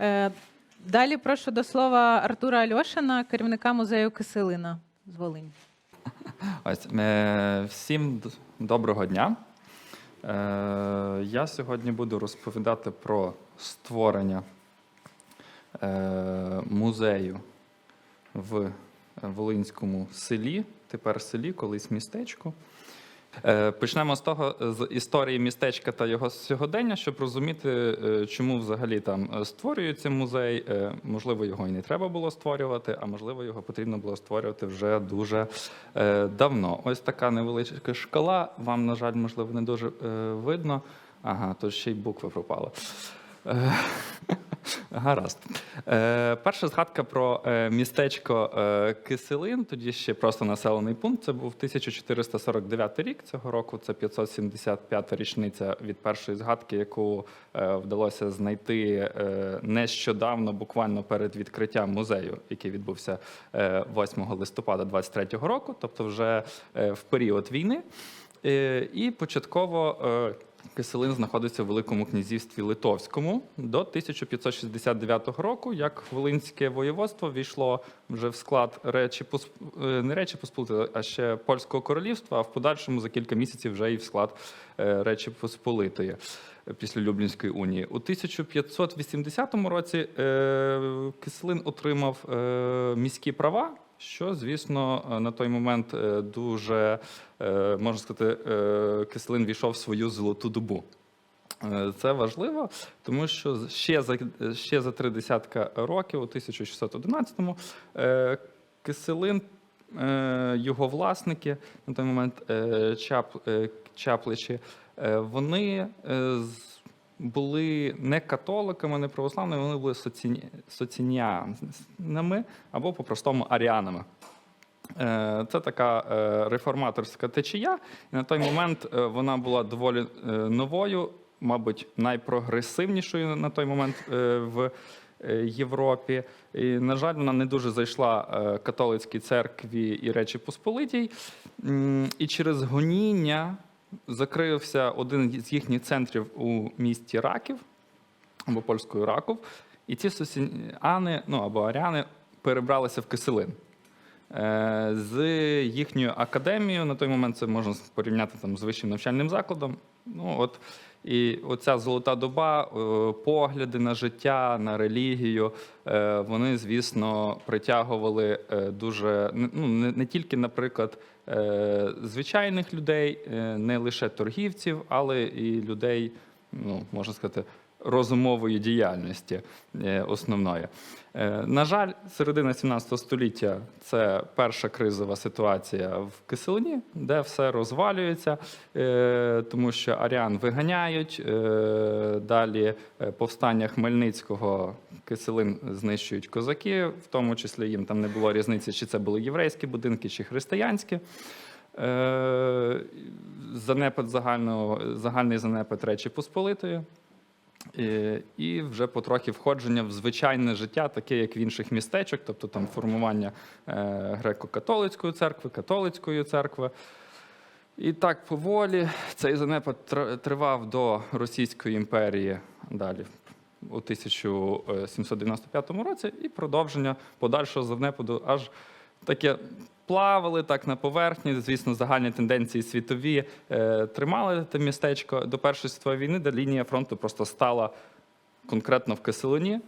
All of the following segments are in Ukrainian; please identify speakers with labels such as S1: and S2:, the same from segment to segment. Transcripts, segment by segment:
S1: Е, Далі прошу до слова Артура Альошина, керівника музею Киселина з Волині.
S2: Ось е, всім доброго дня. Е, Я сьогодні буду розповідати про створення музею в Волинському селі, тепер селі, колись містечку. Е, Почнемо з того з історії містечка та його сьогодення, щоб розуміти, е, чому взагалі там е, створюється музей. Е, Можливо, його і не треба було створювати, а можливо, його потрібно було створювати вже дуже е, давно. Ось така невеличка шкала. Вам, на жаль, можливо, не дуже е, видно. Ага, тут ще й букви пропали. Е, Гаразд. Е, перша згадка про е, містечко е, Киселин, тоді ще просто населений пункт. Це був 1449 рік. Цього року це 575-та річниця від першої згадки, яку вдалося знайти нещодавно, буквально перед відкриттям музею, який відбувся е, 8 листопада 23-го року, тобто вже в період війни. І початково Киселин знаходиться в Великому князівстві Литовському до 1569 року, як Волинське воєводство війшло вже в склад Речі е, не Речі Посполитої, а ще Польського королівства, а в подальшому за кілька місяців вже і в склад е, Речі Посполитої після Люблінської унії. У 1580 році е, Киселин отримав міські права. Що, звісно, е, на той момент е, дуже е, можна сказати, Киселин війшов в свою золоту добу. Це важливо, тому що ще за ще за три десятка років, у 1611-му, е, Киселин, його власники на той момент чап, чапличі, вони були не католиками, не православними, вони були соціні, соцініанами або по-простому аріанами. Е, Це така е, реформаторська течія. І на той момент е, вона була доволі новою, мабуть, найпрогресивнішою на той момент в Європі. І, на жаль, вона не дуже зайшла католицькій церкві і Речі Посполитій. І через гоніння закрився один з їхніх центрів у місті Раків або польською Раков. І ці сосіани, ну або аряни перебралися в Киселин. Е, З їхньою академією на той момент це можна порівняти там з вищим навчальним закладом. Ну от і оця золота доба, е, погляди на життя, на релігію, е, вони, звісно, притягували е, дуже ну, не, тільки, наприклад, звичайних людей, не лише торгівців, але і людей, ну можна сказати, розумової діяльності е, основної. Е, На жаль, середина 17 століття це перша кризова ситуація в Киселині, де все розвалюється, е, тому що аріан виганяють. Далі повстання Хмельницького Киселин знищують козаки, в тому числі їм там не було різниці, чи це були єврейські будинки, чи християнські. Занепад загального, загальний занепад Речі Посполитої. І, вже потрохи входження в звичайне життя, таке як в інших містечок, тобто там формування е, греко-католицької церкви, католицької церкви. І так поволі цей занепад тривав до Російської імперії далі у 1795 році, і продовження подальшого занепаду аж таке плавали так на поверхні. Звісно, загальні тенденції світові е, тримали те містечко до Першої світової війни, де лінія фронту просто стала конкретно в Киселині.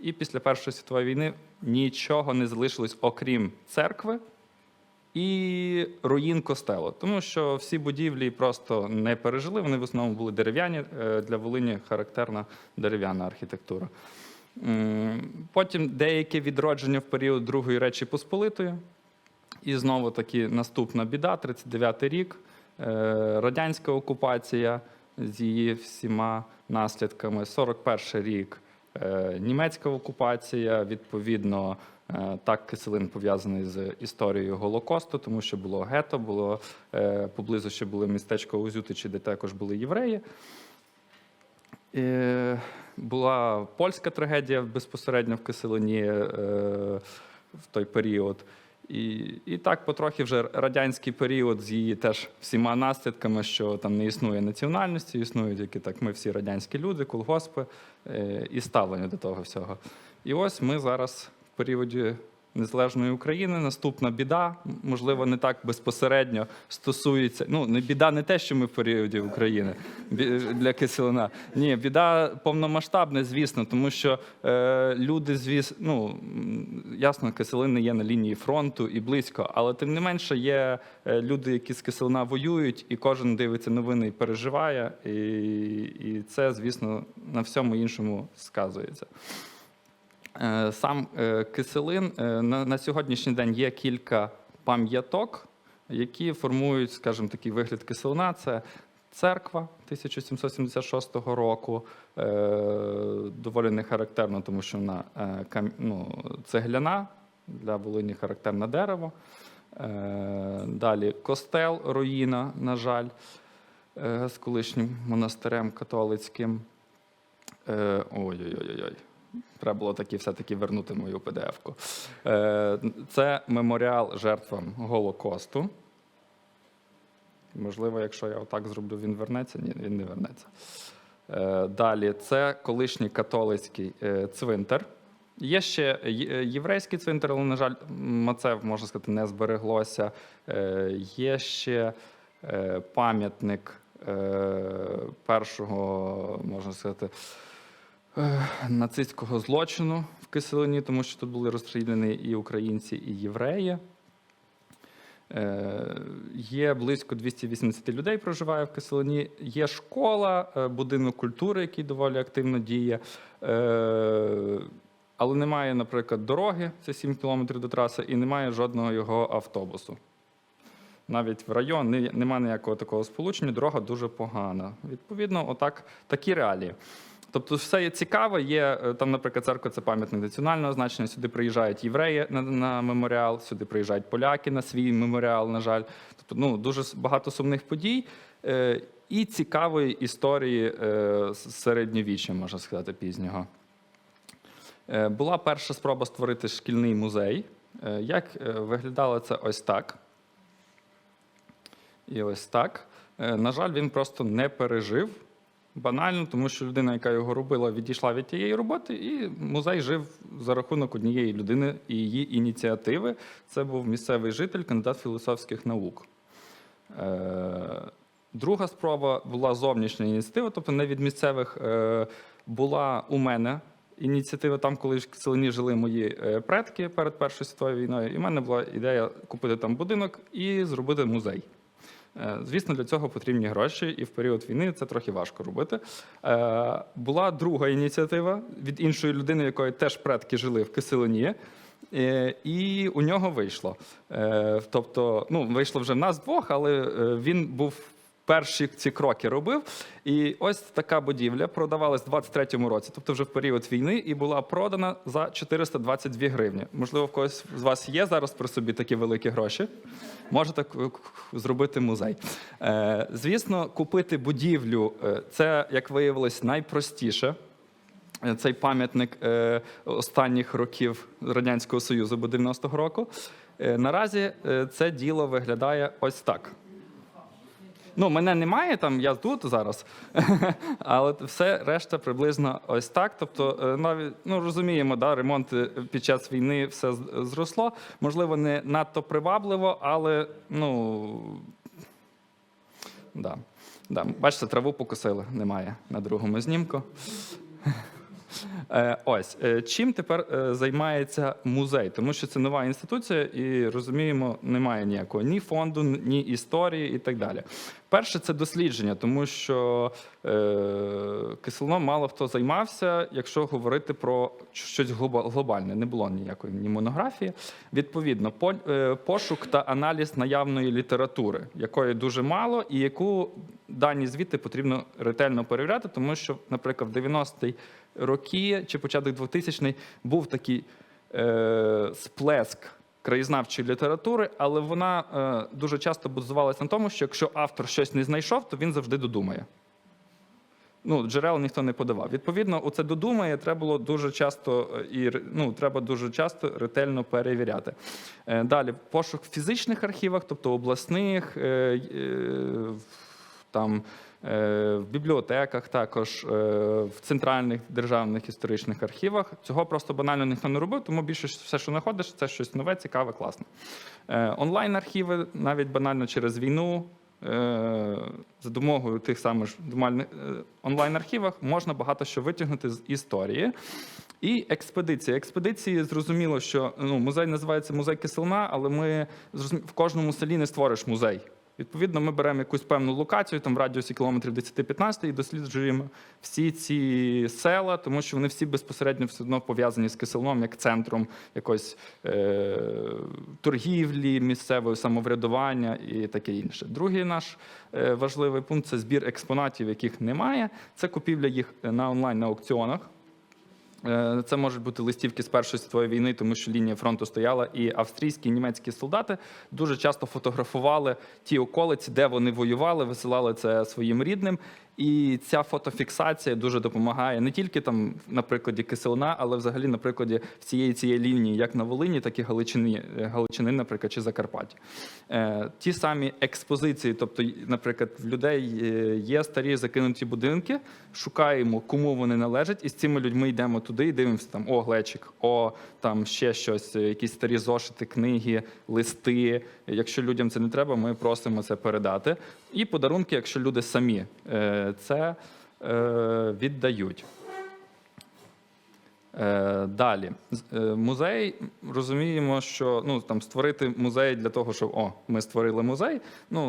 S2: І після Першої світової війни нічого не залишилось, окрім церкви і руїн костелу. Тому що всі будівлі просто не пережили. Вони в основному були дерев'яні. Е, Для Волині характерна дерев'яна архітектура. Потім деяке відродження в період Другої Речі Посполитої. І знову таки наступна біда, 39-й рік, е, радянська окупація з її всіма наслідками, 41-й рік, е, німецька окупація, відповідно, е, так Киселин пов'язаний з історією Голокосту, тому що було гето, було поблизу ще було містечко Узютичі, де також були євреї. Була польська трагедія безпосередньо в Киселині в той період. І, і так потрохи вже радянський період з її теж всіма наслідками, що там не існує національності, існують тільки так, ми всі радянські люди, колгоспи е, і ставлення до того всього. І ось ми зараз в періоді незалежної України. Наступна біда, можливо, не так безпосередньо стосується. Ну, не біда не те, що ми в періоді України для киселина. Ні, біда повномасштабна, звісно, тому що е, люди, звіс, ну ясно, киселини є на лінії фронту і близько, але тим не менше є е, люди, які з киселина воюють, і кожен дивиться новини і переживає. І, і це, звісно, на всьому іншому сказується. Е, Сам е, киселин е, на, сьогоднішній день є кілька пам'яток, які формують, скажімо, такий вигляд киселина. Це церква 1776 року. Доволі не характерно, тому що вона ну, цегляна для Волині характерне дерево. Далі костел, руїна, на жаль, з колишнім монастирем католицьким. Ой-ой-ой. Треба було таки все-таки вернути мою PDF-ку. Е, Це меморіал жертвам Голокосту. Можливо, якщо я отак зроблю, він вернеться. Ні, він не вернеться. Е, Далі це колишній католицький е, цвинтар. Є ще єврейський цвинтар, але, на жаль, Мацев, можна сказати, не збереглося. Є ще пам'ятник першого, можна сказати, нацистського злочину в Киселині, тому що тут були розстріляні і українці, і євреї. Е, Є близько 280 людей проживає в Киселині. Є школа, е, будинок культури, який доволі активно діє. Е, Але немає, наприклад, дороги, це 7 кілометрів до траси, і немає жодного його автобусу. Навіть в район немає ніякого такого сполучення, дорога дуже погана. Відповідно, отак, такі реалії. Тобто, все є цікаве. Є е, там, наприклад, церква це пам'ятник національного значення. Сюди приїжджають євреї на, на меморіал, сюди приїжджають поляки на свій меморіал, на жаль. Тобто, ну дуже багато сумних подій е, і цікавої історії е, середньовіччя, можна сказати, пізнього. Була перша спроба створити шкільний музей. Як виглядало це ось так. І ось так. На жаль, він просто не пережив. Банально, тому що людина, яка його робила, відійшла від тієї роботи, і музей жив за рахунок однієї людини і її ініціативи. Це був місцевий житель, кандидат філософських наук. Е, Друга спроба була зовнішня ініціатива, тобто не від місцевих. Е, Була у мене ініціатива там, коли в селені жили мої е, предки перед Першою світовою війною. І в мене була ідея купити там будинок і зробити музей. Е, Звісно, для цього потрібні гроші, і в період війни це трохи важко робити. Е, Була друга ініціатива від іншої людини, якої теж предки жили в Киселині. Е, І у нього вийшло. Тобто, ну, вийшло вже в нас двох, але він був перші ці кроки робив. І ось така будівля продавалась в 23-му році, тобто вже в період війни, і була продана за 422 гривні. Можливо, в когось з вас є зараз при собі такі великі гроші. Можете зробити музей. Е, Звісно, купити будівлю е, це, як виявилось, найпростіше. Е, Цей пам'ятник останніх років Радянського Союзу, бо 90-го року. Наразі це діло виглядає ось так. Ну, мене немає там, я тут зараз, але все решта приблизно ось так. Тобто, е, навіть ну розуміємо, да, ремонт е, під час війни все зросло. Можливо, не надто привабливо, але ну да. Да. Бачите, траву покосили, немає на другому знімку. Е, Ось е, чим тепер е, займається музей, тому що це нова інституція, і розуміємо, немає ніякого ні фонду, ні історії і так далі. Перше це дослідження, тому що е, киселном мало хто займався, якщо говорити про щось глобальне. Не було ніякої ні монографії. Відповідно, по, е, пошук та аналіз наявної літератури, якої дуже мало, і яку дані звідти потрібно ретельно перевіряти, тому що, наприклад, в 90-ті роки чи початок 2000-х був такий е, сплеск краєзнавчої літератури, але вона е, дуже часто базувалася на тому, що якщо автор щось не знайшов, то він завжди додумає. ну, джерел ніхто не подавав. Відповідно, оце додумає, треба було дуже часто е, і ну, треба дуже часто ретельно перевіряти. Е, Далі пошук в фізичних архівах, тобто обласних, е, там. Е, В бібліотеках також, е, в центральних державних історичних архівах. Цього просто банально ніхто не робив, тому більше все, що знаходиш, це щось нове, цікаве, класне. Е, Онлайн-архіви навіть банально через війну. За допомогою тих самих онлайн-архівах можна багато що витягнути з історії. І експедиції. Експедиції зрозуміло, що ну, музей називається музей Киселна, але ми в кожному селі не створиш музей. Відповідно, ми беремо якусь певну локацію, там в радіусі кілометрів 10-15 і досліджуємо всі ці села, тому що вони всі безпосередньо все одно пов'язані з Киселном як центром якоїсь е, торгівлі, місцевого самоврядування і таке інше. Другий наш е, важливий пункт це збір експонатів, яких немає. Це купівля їх на онлайн на аукціонах. Е, Це можуть бути листівки з Першої світової війни, тому що лінія фронту стояла, і австрійські і німецькі солдати дуже часто фотографували ті околиці, де вони воювали, висилали це своїм рідним. І ця фотофіксація дуже допомагає не тільки там на прикладі Киселна, але взагалі на прикладі всієї цієї лінії, як на Волині, так і Галичини, Галичини, наприклад, чи Закарпаття. Е, ті самі експозиції, тобто, наприклад, в людей е, є старі закинуті будинки, шукаємо, кому вони належать, і з цими людьми йдемо туди і дивимося там о, глечик, о, там ще щось, е, якісь старі зошити, книги, листи. Якщо людям це не треба, ми просимо це передати. І подарунки, якщо люди самі це е, віддають. Е, Далі е, музей розуміємо, що ну там створити музей для того, щоб о, ми створили музей. Ну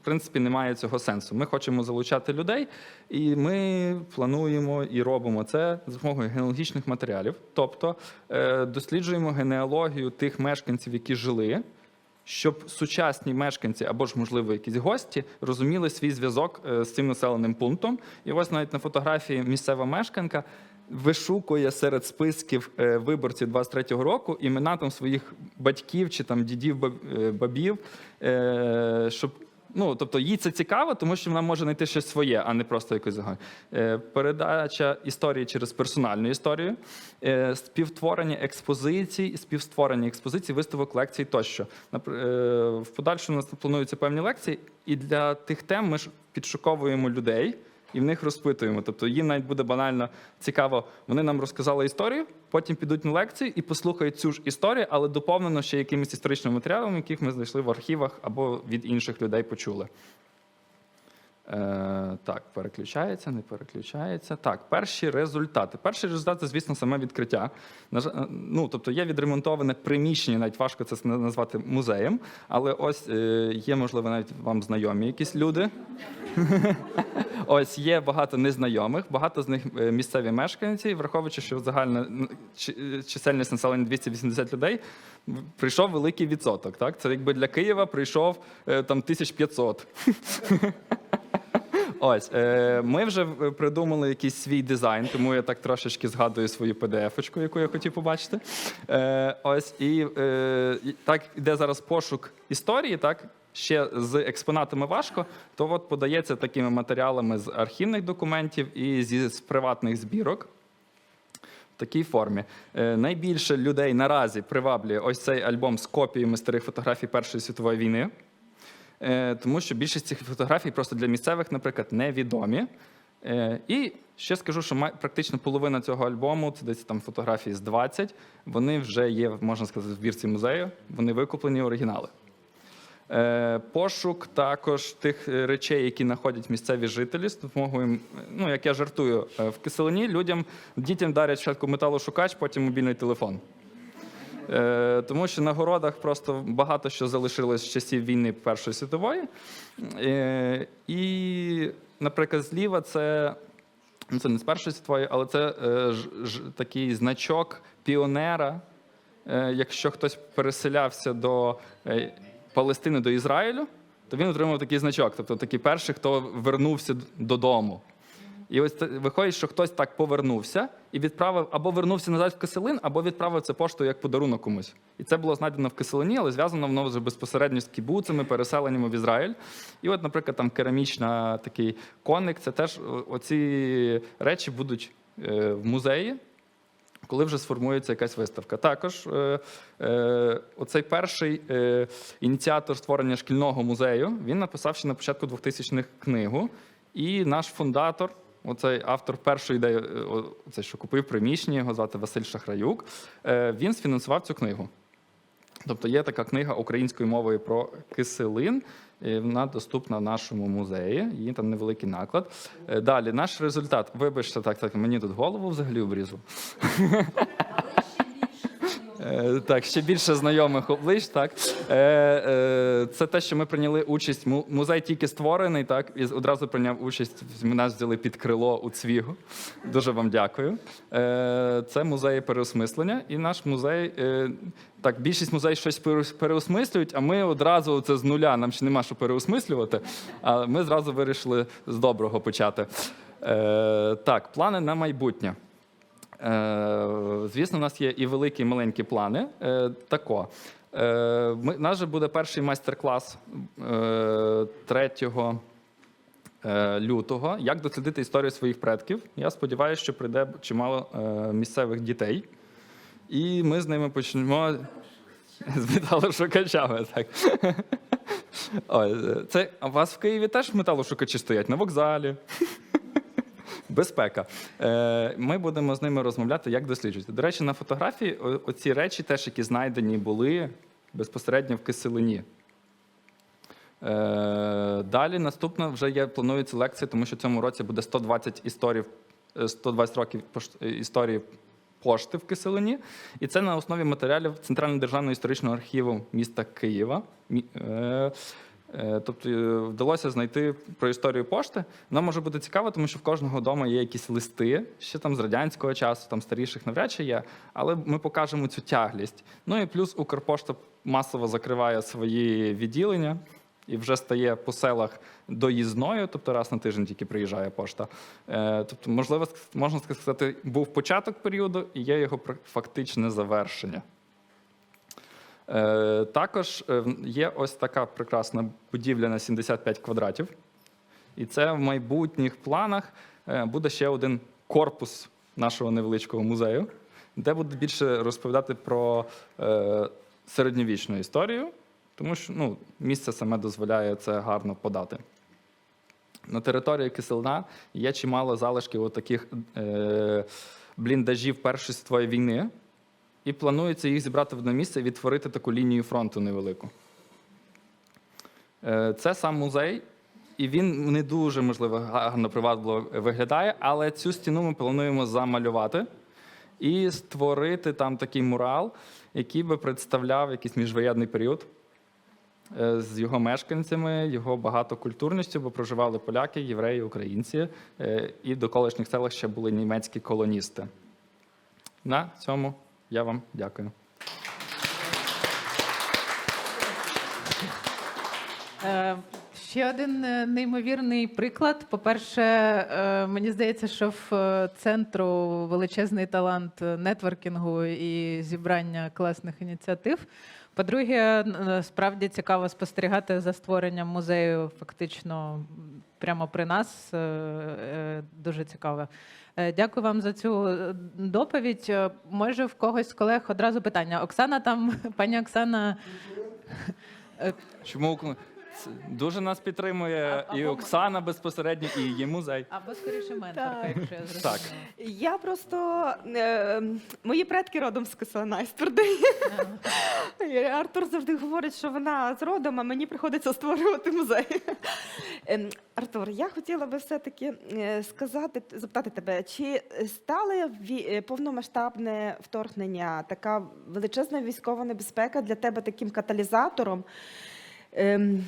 S2: в принципі немає цього сенсу. Ми хочемо залучати людей, і ми плануємо і робимо це за допомогою генеалогічних матеріалів. Тобто досліджуємо генеалогію тих мешканців, які жили. Щоб сучасні мешканці або ж, можливо, якісь гості розуміли свій зв'язок е, з цим населеним пунктом. І ось навіть на фотографії місцева мешканка вишукує серед списків е, виборців 23-го року імена там своїх батьків чи там дідів е, бабів, щоб. Ну, тобто їй це цікаво, тому що вона може знайти щось своє, а не просто якусь загальну. Е, Передача історії через персональну історію, е, співтворення експозицій, співстворення експозицій, виставок, лекцій тощо. Е, В подальшому у нас плануються певні лекції, і для тих тем ми ж підшуковуємо людей і в них розпитуємо. Тобто їм навіть буде банально цікаво. Вони нам розказали історію, потім підуть на лекцію і послухають цю ж історію, але доповнено ще якимись історичними матеріалами, яких ми знайшли в архівах або від інших людей почули. Е, так, переключається, не переключається. Так, перші результати. Перший результат це, звісно, саме відкриття. Ну, тобто є відремонтоване приміщення, навіть важко це назвати музеєм, але ось е, є, можливо, навіть вам знайомі якісь люди. Ось є багато незнайомих, багато з них е, місцеві мешканці, враховуючи, що загальна е, чисельність населення 280 людей, прийшов великий відсоток. Так? Це якби для Києва прийшов е, там 1500. Ось е, ми вже е, придумали якийсь свій дизайн, тому я так трошечки згадую свою PDF-очку, яку я хотів побачити. Е, ось і, е, так іде зараз пошук історії, так. Ще з експонатами важко, то от подається такими матеріалами з архівних документів і зі з приватних збірок. В такій формі. Е, найбільше людей наразі приваблює ось цей альбом з копіями старих фотографій Першої світової війни. Е, тому що більшість цих фотографій просто для місцевих, наприклад, невідомі. Е, і ще скажу, що практично половина цього альбому, це десь там фотографії з 20, вони вже є, можна сказати, в збірці музею, вони викуплені оригінали. Е, Пошук також тих речей, які знаходять місцеві жителі, з допомогою, ну як я жартую, в киселині людям дітям дарять спочатку металошукач, потім мобільний телефон. Е, Тому що на городах просто багато що залишилось з часів війни Першої світової. Е, І, наприклад, зліва це, ну, це не з Першої світової, але це е, ж, такий значок піонера. Якщо хтось переселявся до Палестини, до Ізраїлю, то він отримав такий значок. Тобто такий перший, хто вернувся додому. І ось виходить, що хтось так повернувся і відправив або вернувся назад в Киселин, або відправив це поштою як подарунок комусь. І це було знайдено в Киселині, але зв'язано воно вже безпосередньо з кібуцами, переселеннями в Ізраїль. І от, наприклад, там керамічна такий коник, це теж оці речі будуть е, в музеї. Коли вже сформується якась виставка. Також е, е, оцей перший е, ініціатор створення шкільного музею він написав ще на початку 2000-х книгу. І наш фундатор, оцей автор першої ідеї, е, оцей, що купив приміщення, його звати Василь Шахраюк, е, він сфінансував цю книгу. Тобто є така книга українською мовою про киселин. і Вона доступна в нашому музеї. Її там невеликий наклад. Е, Далі, наш результат. Вибачте, так, так, мені тут голову взагалі обрізав. Е, Так, ще більше знайомих облич. Так е, е, це те, що ми прийняли участь. Музей тільки створений, так і одразу прийняв участь. Нас взяли під крило у цвігу. Дуже вам дякую. Це музеї переосмислення, і наш музей. Так, більшість музеїв щось переосмислюють, а ми одразу це з нуля. Нам ще нема що переосмислювати. А ми зразу вирішили з доброго почати. Е, Так, плани на майбутнє. Е, Звісно, у нас є і великі, і маленькі плани. Е, Тако. Е, Ми, нас же буде перший майстер-клас е, 3 е, лютого. Як дослідити історію своїх предків. Я сподіваюся, що прийде чимало місцевих дітей. І ми з ними почнемо з металошукачами. Так. Ой, це, у вас в Києві теж металошукачі стоять на вокзалі. Безпека. Е, Ми будемо з ними розмовляти, як досліджувати. До речі, на фотографії оці речі, теж які знайдені були безпосередньо в киселині. Е, Далі наступна вже є, планується лекція, тому що в цьому році буде 120 історій, е, 120 років е, історії пошти в Киселині. І це на основі матеріалів Центрального державного історичного архіву міста Києва. Е, Тобто е, вдалося знайти про історію пошти. Вона може бути цікава, тому що в кожного вдома є якісь листи, ще там з радянського часу, там старіших навряд чи є. Але ми покажемо цю тяглість. Ну і плюс Укрпошта масово закриває свої відділення і вже стає по селах доїзною, тобто раз на тиждень тільки приїжджає пошта. Е, Тобто, можливо, можна сказати, був початок періоду і є його фактичне завершення. Е, Також е, є ось така прекрасна будівля на 75 квадратів. І це в майбутніх планах е, буде ще один корпус нашого невеличкого музею, де буде більше розповідати про середньовічну історію, тому що ну, місце саме дозволяє це гарно подати. На території Киселна є чимало залишків таких бліндажів Першої світової війни, і планується їх зібрати в одне місце і відтворити таку лінію фронту невелику. Е, Це сам музей, і він не дуже, можливо, гарно привабливо виглядає, але цю стіну ми плануємо замалювати і створити там такий мурал, який би представляв якийсь міжвоєнний період е, з його мешканцями, його багатокультурністю, бо проживали поляки, євреї, українці, е, і до колишніх селах ще були німецькі колоністи. На цьому я вам дякую.
S1: Е, Ще один е, неймовірний приклад. По-перше, е, мені здається, що в центру величезний талант нетворкінгу і зібрання класних ініціатив. По-друге, н- справді цікаво спостерігати за створенням музею фактично прямо при нас. Е, е, Дуже цікаво. Е, Дякую вам за цю е, доповідь. Е, Може, в когось з колег одразу питання. Оксана там, пані Оксана.
S2: Чому дуже нас підтримує
S1: А-
S2: і
S1: або-
S2: Оксана безпосередньо, і її музей.
S1: Або скоріше менторка,
S3: Так.
S1: якщо я
S2: Так.
S3: Я просто е, мої предки родом з. І Артур завжди говорить, що вона з родом, а мені приходиться створювати музей. Ем, Артур, я хотіла би все-таки е, сказати, запитати тебе, чи стали ві- е, повномасштабне вторгнення, така величезна військова небезпека для тебе таким каталізатором? Ем,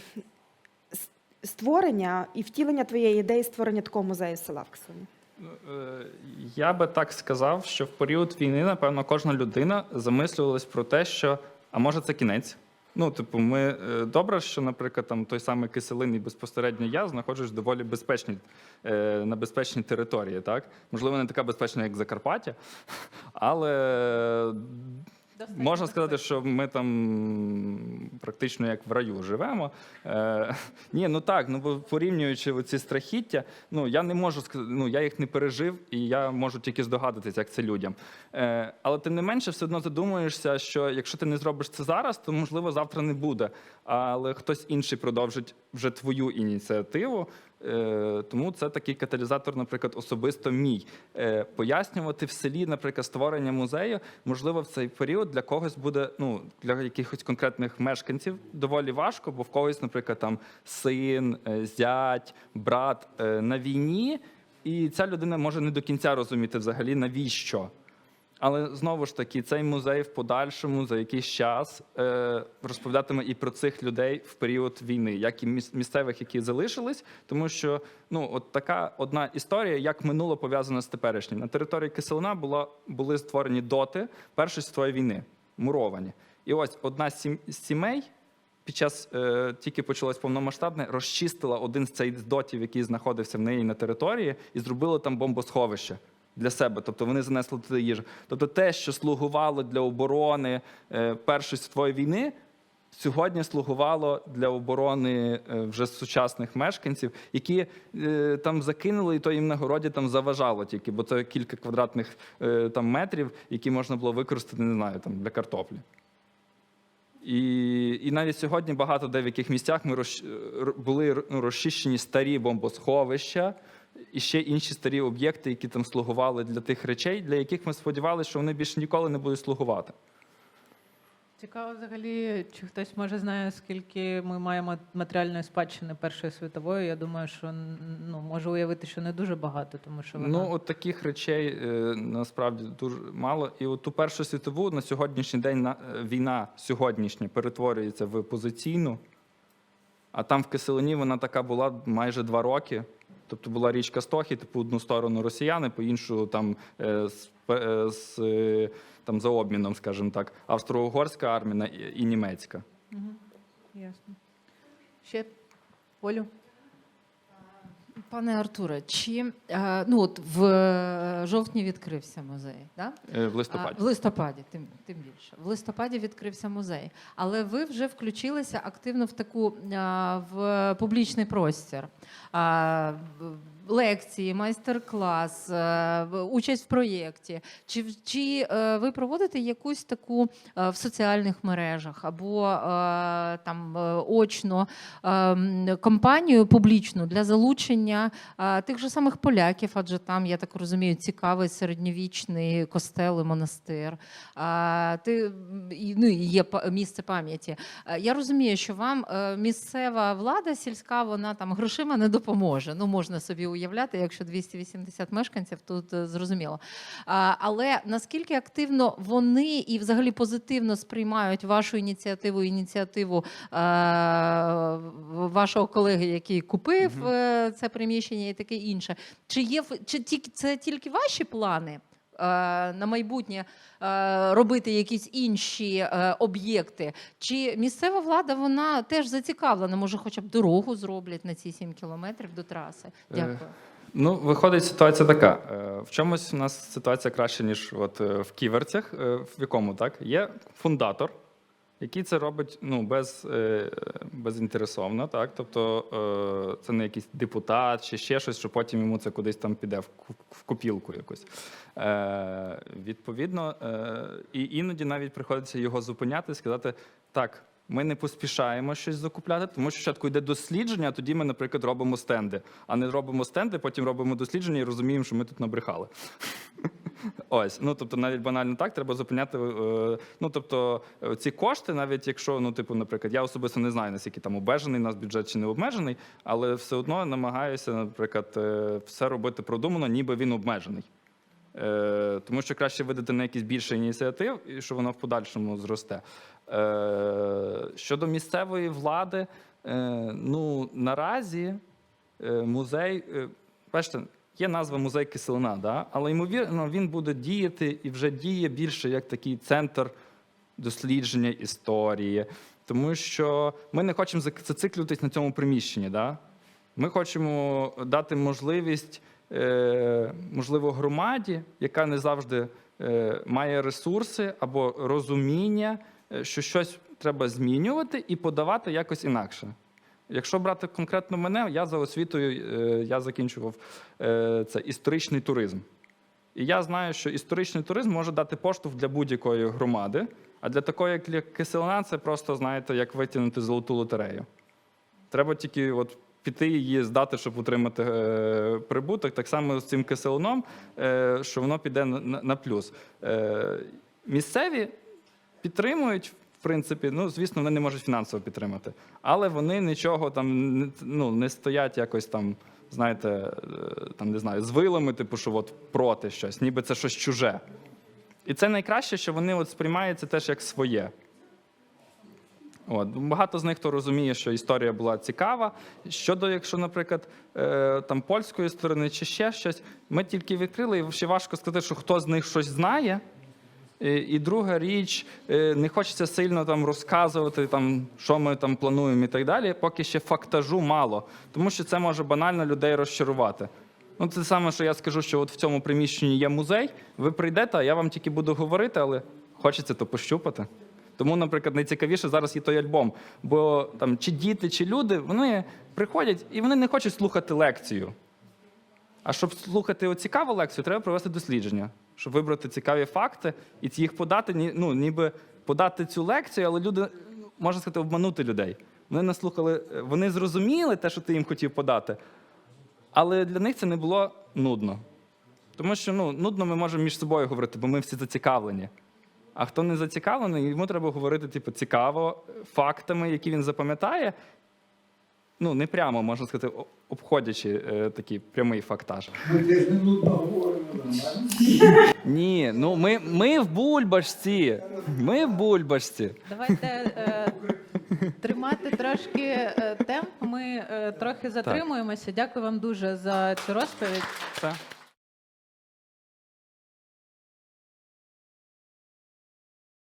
S3: Створення і втілення твоєї ідеї створення такого музею села в Киселині?
S2: Е, Я би так сказав, що в період війни, напевно, кожна людина замислювалась про те, що а може це кінець, Ну, типу, ми е, добре, що, наприклад, там той самий киселин і безпосередньо я знаходжусь доволі безпечній, е, на безпечній території. Так? Можливо, не така безпечна, як Закарпаття, але
S1: Достатньо
S2: можна сказати, що ми там практично як в раю живемо. Е, ні, ну так, ну бо порівнюючи ці страхіття, ну я не можу сказати, ну я їх не пережив, і я можу тільки здогадатися, як це людям. Е, але тим не менше, все одно задумуєшся, що якщо ти не зробиш це зараз, то можливо завтра не буде. Але хтось інший продовжить вже твою ініціативу. Е, тому це такий каталізатор, наприклад, особисто мій. Е, пояснювати в селі, наприклад, створення музею, можливо, в цей період для когось буде, ну для якихось конкретних мешканців доволі важко, бо в когось, наприклад, там син, е, зять, брат на війні, і ця людина може не до кінця розуміти взагалі навіщо. Але знову ж таки, цей музей в подальшому за якийсь час е, розповідатиме і про цих людей в період війни, як і міс- місцевих, які залишились, тому що ну от така одна історія, як минуло пов'язана з теперішнім. На території Киселина була були створені доти Першої світової війни, муровані. І ось одна з сімей. Під час е, тільки почалось повномасштабне, розчистила один з цих дотів, який знаходився в неї на території, і зробила там бомбосховище для себе. Тобто вони занесли туди їжу. Тобто те, що слугувало для оборони е, Першої світової війни, сьогодні слугувало для оборони е, вже сучасних мешканців, які е, там закинули, і то їм на городі там заважало тільки, бо це кілька квадратних там метрів, які можна було використати, не знаю, там для картоплі. І, і навіть сьогодні багато де в яких місцях ми розч... були ну, розчищені старі бомбосховища і ще інші старі об'єкти, які там слугували для тих речей, для яких ми сподівалися, що вони більше ніколи не будуть слугувати.
S1: Цікаво взагалі, чи хтось може знає, скільки ми маємо матеріальної спадщини Першої світової. Я думаю, що ну, можу уявити, що не дуже багато, тому що вона...
S2: Ну, от таких речей е, насправді дуже мало. І от ту Першу світову на сьогоднішній день на, е, війна сьогоднішня перетворюється в позиційну, а там в Киселині вона така була майже два роки. Тобто була річка Стохи, типу одну сторону росіяни, по іншу там е, з, е, з, е, там за обміном, скажімо так, австро-угорська армія і, німецька.
S1: Угу. Ясно. Ще Олю?
S4: Пане Артуре, чи е, ну от в е, жовтні відкрився музей, да?
S2: Е, В листопаді.
S4: В листопаді, тим, тим більше. В листопаді відкрився музей. Але ви вже включилися активно в таку в публічний простір. Лекції, майстер-клас, е, участь в проєкті. Чи, чи е, ви проводите якусь таку е, в соціальних мережах або там очно кампанію публічну для залучення тих же самих поляків, адже там, я так розумію, цікавий середньовічний костел і монастир. Ти, ну, є місце пам'яті. Я розумію, що вам місцева влада сільська, вона там грошима не допоможе. Ну, можна собі уявляти, якщо 280 мешканців, тут е, зрозуміло. Але наскільки активно вони і взагалі позитивно сприймають вашу ініціативу, ініціативу е, вашого колеги, який купив е, це приміщення і таке інше. Чи є чи це тільки ваші плани? Е, На майбутнє е, робити якісь інші е, об'єкти, чи місцева влада вона теж зацікавлена? Може, хоча б дорогу зроблять на ці 7 кілометрів до траси? Дякую.
S2: Ну, виходить ситуація така. В чомусь у нас ситуація краще, ніж от в ківерцях, в якому так є фундатор, який це робить ну, без, е, безінтересовно. Так? Тобто е, це не якийсь депутат чи ще щось, що потім йому це кудись там піде в, копілку якусь. Е, Відповідно, е, і іноді навіть приходиться його зупиняти і сказати: так. Ми не поспішаємо щось закупляти, тому що спочатку йде дослідження, а тоді ми, наприклад, робимо стенди. А не робимо стенди, потім робимо дослідження і розуміємо, що ми тут набрехали. Ось, ну тобто, навіть банально так треба зупиняти. е, Ну тобто, е, ці кошти, навіть якщо, ну, типу, наприклад, я особисто не знаю, наскільки там обмежений нас бюджет чи не обмежений, але все одно намагаюся, наприклад, е, все робити продумано, ніби він обмежений. Е, тому що краще видати на якісь більше ініціатив, і що воно в подальшому зросте. Е, щодо місцевої влади, е, ну наразі е, музей, бачите, є назва музей Киселина, да? але ймовірно, він буде діяти і вже діє більше як такий центр дослідження історії, Тому що ми не хочемо зациклюватись на цьому приміщенні. Да? Ми хочемо дати можливість, е, можливо, громаді, яка не завжди е, має ресурси або розуміння, е, що щось треба змінювати і подавати якось інакше. Якщо брати конкретно мене, я за освітою е, я закінчував е, це історичний туризм. І я знаю, що історичний туризм може дати поштовх для будь-якої громади, а для такої, як Киселина, це просто, знаєте, як витягнути золоту лотерею. Треба тільки от піти її здати, щоб отримати е, прибуток. Так само з цим киселином, що воно піде на, плюс. Місцеві підтримують, принципі, ну, звісно, вони не можуть фінансово підтримати, але вони нічого там ну, не стоять якось там, знаєте, е, там, не знаю, з вилами, типу, що от проти щось, ніби це щось чуже. І це найкраще, що вони от сприймаються теж як своє. От. Багато з них хто розуміє, що історія була цікава. Щодо, якщо, наприклад, е, там польської сторони чи ще щось, ми тільки відкрили, і ще важко сказати, що хто з них щось знає. І, і друга річ, е, не хочеться сильно там розказувати, там, що ми там плануємо і так далі, поки ще фактажу мало, тому що це може банально людей розчарувати. Ну, це саме, що я скажу, що от в цьому приміщенні є музей. Ви прийдете, а я вам тільки буду говорити, але хочеться то пощупати. Тому, наприклад, найцікавіше зараз є той альбом. Бо там чи діти, чи люди, вони приходять і вони не хочуть слухати лекцію. А щоб слухати цікаву лекцію, треба провести дослідження, щоб вибрати цікаві факти і їх подати, ну, ніби подати цю лекцію, але люди, можна сказати, обманути людей. Вони наслухали, е, вони зрозуміли те, що ти їм хотів подати, але для них це не було нудно. Тому що ну, нудно ми можемо між собою говорити, бо ми всі зацікавлені. А хто не зацікавлений, йому треба говорити типу, цікаво, фактами, які він запам'ятає. Ну, не прямо, можна сказати, обходячи е, такий прямий фактаж.
S5: Ми теж не нудно говоримо, нормально?
S2: Ні, ну ми, ми в бульбашці. Ми в бульбашці.
S1: Давайте е, тримати трошки е, темп. Ми е, трохи затримуємося. Дякую вам дуже за цю розповідь.
S2: Все.